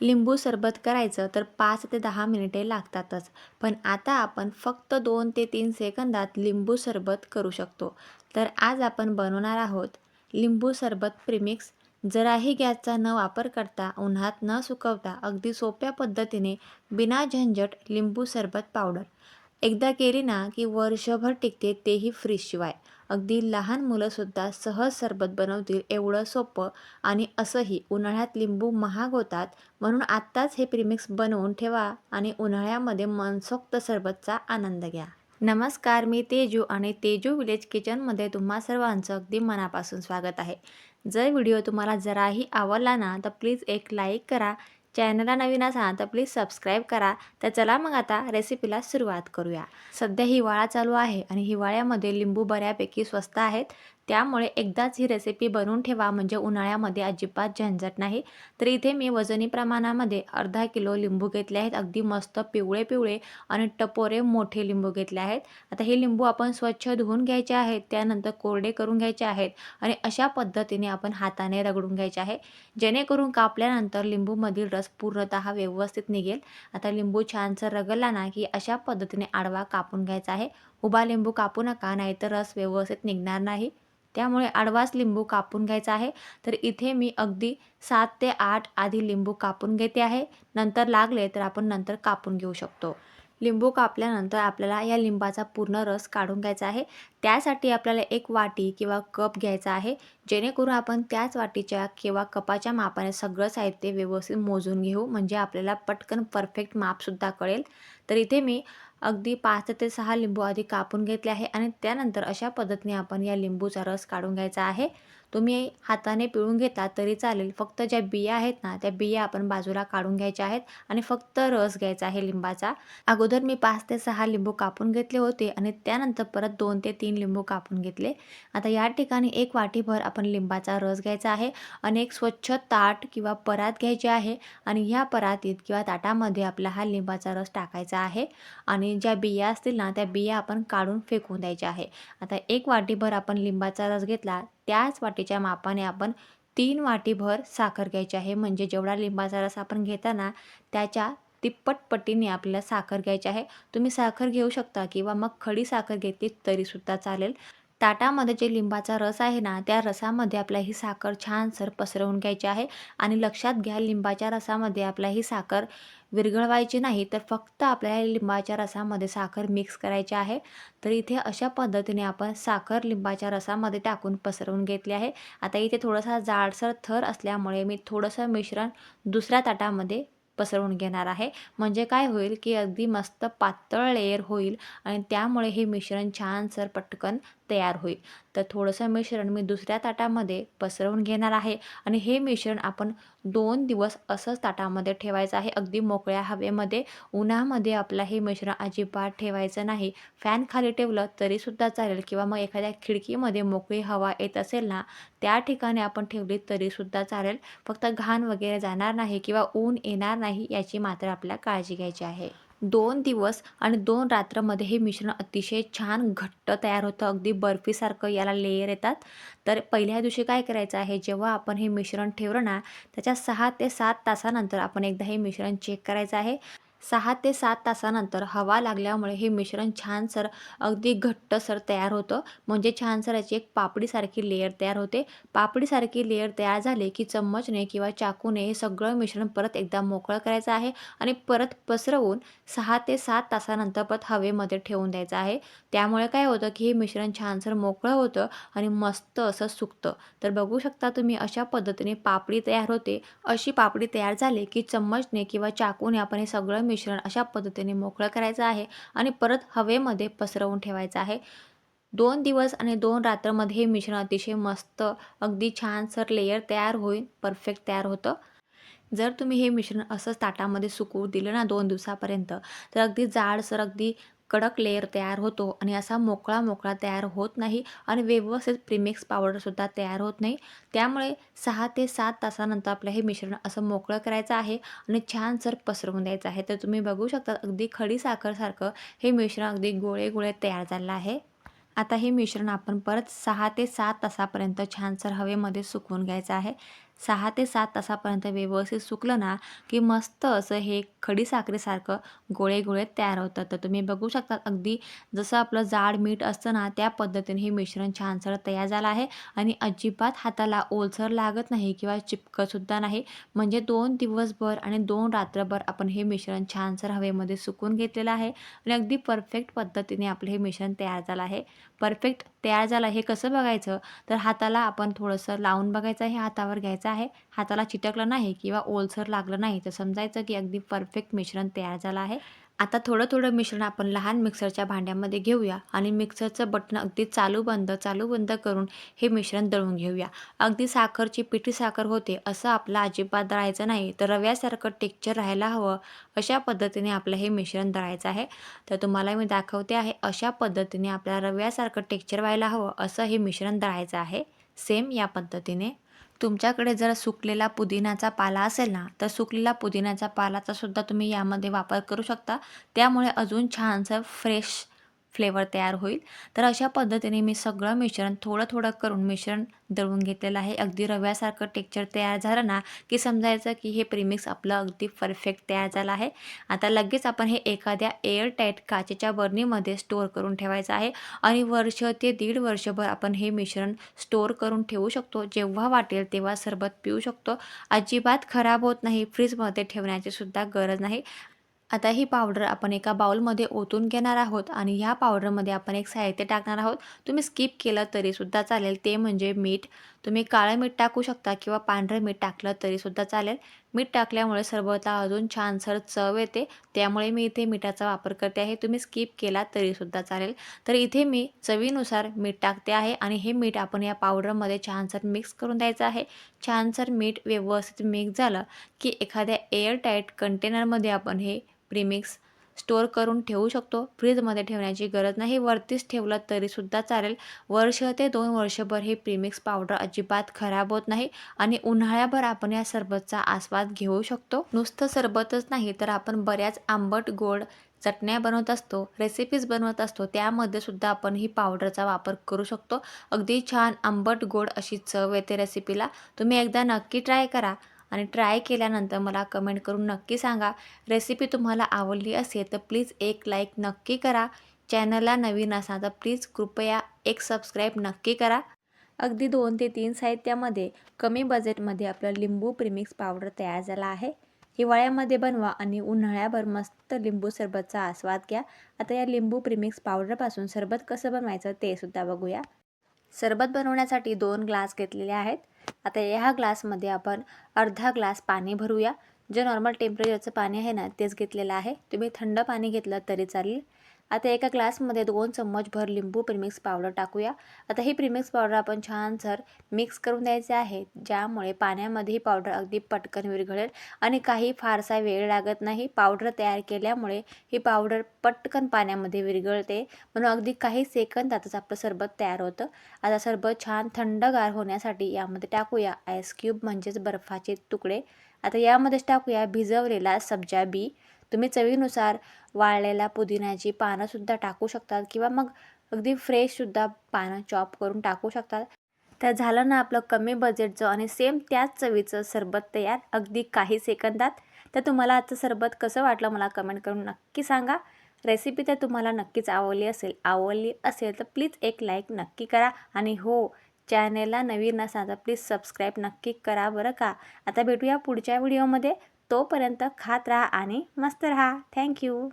लिंबू सरबत करायचं तर पाच ते दहा मिनिटे लागतातच. पण आता आपण फक्त दोन ते तीन सेकंदात लिंबू सरबत करू शकतो. तर आज आपण बनवणार आहोत लिंबू सरबत प्रिमिक्स. जराही गॅसचा न वापर करता उन्हात न सुकवता अगदी सोप्या पद्धतीने बिना झंझट लिंबू सरबत पावडर. एकदा केली ना की वर्षभर टिकते तेही फ्रीजशिवाय. अगदी लहान मुलंसुद्धा सहज सरबत बनवतील एवढं सोपं आणि असंही उन्हाळ्यात लिंबू महाग होतात म्हणून आत्ताच हे प्रीमिक्स बनवून ठेवा आणि उन्हाळ्यामध्ये मनसोक्त सरबतचा आनंद घ्या. नमस्कार मी तेजू आणि तेजू विलेज किचनमध्ये तुम्हा सर्वांचं अगदी मनापासून स्वागत आहे. जर व्हिडिओ तुम्हाला जराही आवडला ना तर प्लीज एक लाईक करा चॅनलला नवीन असाल तर प्लीज सबस्क्राईब करा. तर चला मग आता रेसिपीला सुरुवात करूया. सध्या हिवाळा चालू आहे आणि हिवाळ्यामध्ये लिंबू बऱ्यापैकी स्वस्त आहेत. त्यामुळे एकदाच ही रेसिपी बनवून ठेवा म्हणजे उन्हाळ्यामध्ये अजिबात झंझट नाही. तर इथे मी वजनी प्रमाणामध्ये अर्धा किलो लिंबू घेतले आहेत. अगदी मस्त पिवळे पिवळे आणि टपोरे मोठे लिंबू घेतले आहेत. आता हे लिंबू आपण स्वच्छ धुवून घ्यायचे आहेत त्यानंतर कोरडे करून घ्यायचे आहेत आणि अशा पद्धतीने आपण हाताने रगडून घ्यायचे आहे. जेणेकरून कापल्यानंतर लिंबूमधील रस पूर्णतः व्यवस्थित निघेल. आता लिंबू छानसं रगडला ना की अशा पद्धतीने आडवा कापून घ्यायचा आहे. उभा लिंबू कापू नका नाहीतर रस व्यवस्थित निघणार नाही. त्यामुळे आडवाच लिंबू कापून घ्यायचा आहे. तर इथे मी अगदी सात ते आठ आधी लिंबू कापून घेते आहे. नंतर लागले तर आपण नंतर कापून घेऊ शकतो. लिंबू कापल्यानंतर आपल्याला या लिंबाचा पूर्ण रस काढून घ्यायचा आहे. त्यासाठी आपल्याला एक वाटी किंवा कप घ्यायचा आहे. जेणेकरून आपण त्याच वाटीच्या किंवा कपाच्या मापाने सगळं साहित्य व्यवस्थित मोजून घेऊ. म्हणजे आपल्याला पटकन परफेक्ट मापसुद्धा कळेल. तर इथे मी अगदी पाच ते सहा लिंबू आधी कापून घेतले आहे आणि त्यानंतर अशा पद्धतीने आपण या लिंबूचा रस काढून घ्यायचा आहे. तुम्ही हाताने पिळून घेता तरी चालेल. फक्त ज्या बिया आहेत ना त्या बिया आपण बाजूला काढून घ्यायच्या आहेत आणि फक्त रस घ्यायचा आहे लिंबाचा. अगोदर मी पाच ते सहा लिंबू कापून घेतले होते आणि त्यानंतर परत दोन ते तीन लिंबू कापून घेतले. आता या ठिकाणी एक वाटीभर आपण लिंबाचा रस घ्यायचा आहे आणि एक स्वच्छ ताट किंवा परात घ्यायची आहे आणि ह्या परातीत किंवा ताटामध्ये आपला हा लिंबाचा रस टाकायचा आहे आणि ज्या बिया असतील ना त्या बिया आपण काढून फेकून द्यायच्या आहे. आता एक वाटीभर आपण लिंबाचा रस घेतला त्याच वाटीच्या मापाने आपण तीन वाटीभर साखर घ्यायची आहे. म्हणजे जेवढा लिंबाचा रस आपण घेताना त्याच्या तिप्पट पटीने आपल्याला साखर घ्यायची आहे. तुम्ही साखर घेऊ शकता किंवा मग खडी साखर घेतली तरीसुद्धा चालेल. ताटामध्ये जे लिंबाचा रस आहे ना त्या रसामध्ये आपला ही साखर छानसर पसरवून घ्यायची आहे आणि लक्षात घ्या लिंबाच्या रसामध्ये आपला ही साखर विरघळवायची नाही तर फक्त आपल्याला लिंबाच्या रसामध्ये साखर मिक्स करायची आहे. तर इथे अशा पद्धतीने आपण साखर लिंबाच्या रसामध्ये टाकून पसरवून घेतली आहे. आता इथे थोडासा जाडसर थर असल्यामुळे मी थोडंसं मिश्रण दुसऱ्या ताटामध्ये पसरवून घेणार आहे. म्हणजे काय होईल की अगदी मस्त पातळ लेअर होईल आणि त्यामुळे हे मिश्रण छानसर पटकन तयार होईल. तर थोडंसं मिश्रण मी दुसऱ्या ताटामध्ये पसरवून घेणार आहे आणि हे मिश्रण आपण दोन दिवस असंच ताटामध्ये ठेवायचं आहे. अगदी मोकळ्या हवेमध्ये उन्हामध्ये आपलं हे मिश्रण अजिबात ठेवायचं नाही. फॅन खाली ठेवलं तरीसुद्धा चालेल किंवा मग एखाद्या खिडकीमध्ये मोकळी हवा येत असेल ना त्या ठिकाणी आपण ठेवली तरीसुद्धा चालेल. फक्त घाण वगैरे जाणार नाही किंवा ऊन येणार नाही याची मात्र आपल्याला काळजी घ्यायची आहे. दोन दिवस आणि दोन रात्रमध्ये हे मिश्रण अतिशय छान घट्ट तयार होतं. अगदी बर्फीसारखं याला लेयर येतात. तर पहिल्या दिवशी काय करायचं आहे? जेव्हा आपण हे मिश्रण ठेवलं ना त्याच्या सहा ते सात तासानंतर आपण एकदा हे मिश्रण चेक करायचं आहे. सहा ते सात तासानंतर हवा लागल्यामुळे हे मिश्रण छानसर अगदी घट्टसर तयार होतं. म्हणजे छानसर याची एक पापडीसारखी लेअर तयार होते. पापडीसारखी लेअर तयार झाली की चम्मचने किंवा चाकूने हे सगळं मिश्रण परत एकदा मोकळं करायचं आहे आणि परत पसरवून सहा ते सात तासानंतर परत हवेमध्ये ठेवून द्यायचं आहे. त्यामुळे काय होतं की हे मिश्रण छानसर मोकळं होतं आणि मस्त असं सुकतं. तर बघू शकता तुम्ही अशा पद्धतीने पापडी तयार होते. अशी पापडी तयार झाली की चम्मचने किंवा चाकूने आपण हे सगळं मिश्रण अशा पद्धतीने मोकळं करायचं आहे आणि परत हवेमध्ये पसरवून ठेवायचं आहे. दोन दिवस आणि दोन रात्रमध्ये हे मिश्रण अतिशय मस्त अगदी छानसर लेयर तयार होईल परफेक्ट तयार होतं. जर तुम्ही हे मिश्रण असंच ताटामध्ये सुकवू दिलं ना दोन दिवसापर्यंत तर अगदी जाडसर अगदी कडक लेअर तयार होतो आणि असा मोकळा मोकळा तयार होत नाही आणि व्यवस्थित प्रीमिक्स पावडरसुद्धा तयार होत नाही. त्यामुळे सहा ते सात तासानंतर आपलं हे मिश्रण असं मोकळं करायचं आहे आणि छान सर पसरवून द्यायचं आहे. तर तुम्ही बघू शकता अगदी खडी साखरसारखं हे मिश्रण अगदी गोळे गोळे तयार झालं आहे. आता हे मिश्रण आपण परत सहा ते सात तासापर्यंत छानसर हवेमध्ये सुकवून घ्यायचं आहे. सहा ते सात तासापर्यंत व्यवस्थित सुकलं ना की मस्त असं हे खडीसाखरेसारखं गोळे गोळे तयार होतात. तर तुम्ही बघू शकता अगदी जसं आपलं जाड मीठ असतं ना त्या पद्धतीने हे मिश्रण छानसर तयार झालं आहे आणि अजिबात हाताला ओलसर लागत नाही किंवा चिपकतसुद्धा नाही. म्हणजे दोन दिवसभर आणि दोन रात्रभर आपण हे मिश्रण छानसर हवेमध्ये सुकून घेतलेलं आहे आणि अगदी परफेक्ट पद्धतीने आपलं हे मिश्रण तयार झालं आहे. परफेक्ट तयार झालं हे कसं बघायचं? तर हाताला आपण थोडंसं लावून बघायचं आहे हातावर घ्यायचं आहे. हाताला चिटकलं नाही किंवा ओलसर लागलं नाही तर समजायचं की अगदी परफेक्ट मिश्रण तयार झालं आहे. आता थोडं थोडं मिश्रण आपण लहान मिक्सरच्या भांड्यामध्ये घेऊया आणि मिक्सरचं बटन अगदी चालू बंद चालू बंद करून हे मिश्रण दळून घेऊया. अगदी साखरची पिठी साखर होते असं आपलं अजिबात दळायचं नाही तर रव्यासारखं टेक्चर राहायला हवं अशा पद्धतीने आपलं हे मिश्रण दळायचं आहे. तर तुम्हाला मी दाखवते आहे अशा पद्धतीने आपल्याला रव्यासारखं टेक्चर व्हायला हवं असं हे मिश्रण दळायचं आहे. सेम या पद्धतीने. तुमच्याकडे जर सुकलेला पुदिनाचा पाला असेल ना तर सुकलेला पुदिनाचा पालाचा सुद्धा तुम्ही यामध्ये वापर करू शकता. त्यामुळे अजून छानसं फ्रेश फ्लेवर तयार होईल. तर अशा पद्धतीने मी सगळं मिश्रण थोडं थोडं करून मिश्रण दळून घेतलेलं आहे. अगदी रव्यासारखं टेक्चर तयार झालं ना की समजायचं की हे प्रीमिक्स आपलं अगदी परफेक्ट तयार झालं आहे. आता लगेच आपण हे एखाद्या एअरटाईट काचेच्या बर्नीमध्ये स्टोअर करून ठेवायचं आहे. आणि वर्ष ते दीड वर्षभर आपण हे मिश्रण स्टोअर करून ठेवू शकतो. जेव्हा वाटेल तेव्हा सरबत पिऊ शकतो. अजिबात खराब होत नाही. फ्रीजमध्ये ठेवण्याची सुद्धा गरज नाही. आता ही पावडर आपण एका बाउलमध्ये ओतून घेणार आहोत आणि ह्या पावडरमध्ये आपण एक साहित्य टाकणार आहोत. तुम्ही स्किप केलं तरीसुद्धा चालेल. ते म्हणजे मीठ. तुम्ही काळं मीठ टाकू शकता किंवा पांढरं मीठ टाकलं तरीसुद्धा चालेल. मीठ टाकल्यामुळे सरबतला अजून छानसर चव येते. त्यामुळे मी इथे मिठाचा वापर करते आहे. तुम्ही स्किप केला तरीसुद्धा चालेल. तर इथे मी चवीनुसार मीठ टाकते आहे आणि हे मीठ आपण या पावडरमध्ये छानसर मिक्स करून द्यायचं आहे. छानसर मीठ व्यवस्थित मिक्स झालं की एखाद्या एअर टाईट कंटेनरमध्ये आपण हे प्रीमिक्स स्टोअर करून ठेवू शकतो. फ्रीजमध्ये ठेवण्याची गरज नाही. वरतीच ठेवलं तरीसुद्धा चालेल. वर्ष ते दोन वर्षभर हे प्रीमिक्स पावडर अजिबात खराब होत नाही आणि उन्हाळ्याभर आपण या सरबतचा आस्वाद घेऊ शकतो. नुसतं सरबतच नाही तर आपण बऱ्याच आंबट गोड चटण्या बनवत असतो रेसिपीज बनवत असतो. त्यामध्ये सुद्धा आपण ही पावडरचा वापर करू शकतो. अगदी छान आंबट गोड अशी चव येते रेसिपीला तुम्ही एकदा नक्की ट्राय करा. आणि ट्राय केल्यानंतर मला कमेंट करून नक्की सांगा. रेसिपी तुम्हाला आवडली असेल तर प्लीज एक लाईक नक्की करा. चॅनलला नवीन असाल तर प्लीज कृपया एक सबस्क्राईब नक्की करा. अगदी दोन ते तीन साहित्यामध्ये कमी बजेटमध्ये आपलं लिंबू प्रिमिक्स पावडर तयार झाला आहे. हिवाळ्यामध्ये बनवा आणि उन्हाळ्याभर मस्त लिंबू सरबतचा आस्वाद घ्या. आता या लिंबू प्रिमिक्स पावडरपासून सरबत कसं बनवायचं ते सुद्धा बघूया. सरबत बनवण्यासाठी दोन ग्लास घेतलेले आहेत. आता ह्या ग्लासमध्ये आपण अर्धा ग्लास पाणी भरूया. जे नॉर्मल टेम्परेचरचं पाणी आहे ना तेच घेतलेलं आहे. तुम्ही थंड पाणी घेतलं तरी चालेल. आता एका ग्लासमध्ये दोन चम्मचभर लिंबू प्रिमिक्स पावडर टाकूया. आता ही प्रिमिक्स पावडर आपण छान सर मिक्स करून द्यायचे आहे ज्यामुळे पाण्यामध्ये ही पावडर अगदी पटकन विरघळेल आणि काही फारसा वेळ लागत नाही. पावडर तयार केल्यामुळे ही पावडर पटकन पाण्यामध्ये विरघळते. म्हणून अगदी काही सेकंदातच आपलं सरबत तयार होतं. आता सरबत छान थंडगार होण्यासाठी यामध्ये टाकूया आईस क्यूब म्हणजेच बर्फाचे तुकडे. आता यामध्येच टाकूया भिजवलेला सब्जा बी. तुम्ही चवीनुसार वाळलेल्या पुदिन्याची पानंसुद्धा टाकू शकतात किंवा मग अगदी फ्रेशसुद्धा पानं चॉप करून टाकू शकतात. तर झालं ना आपलं कमी बजेटचं आणि सेम त्याच चवीचं सरबत तयार अगदी काही सेकंदात. तर तुम्हाला आजचं सरबत कसं वाटलं मला कमेंट करून नक्की सांगा. रेसिपी तर तुम्हाला नक्कीच आवडली असेल. आवडली असेल तर प्लीज एक लाईक नक्की करा आणि हो चॅनेलला नवीन नसा तर प्लीज सबस्क्राईब नक्की करा बरं का. आता भेटूया पुढच्या व्हिडिओमध्ये तोपर्यंत खात राहा आणि मस्त राहा. थँक्यू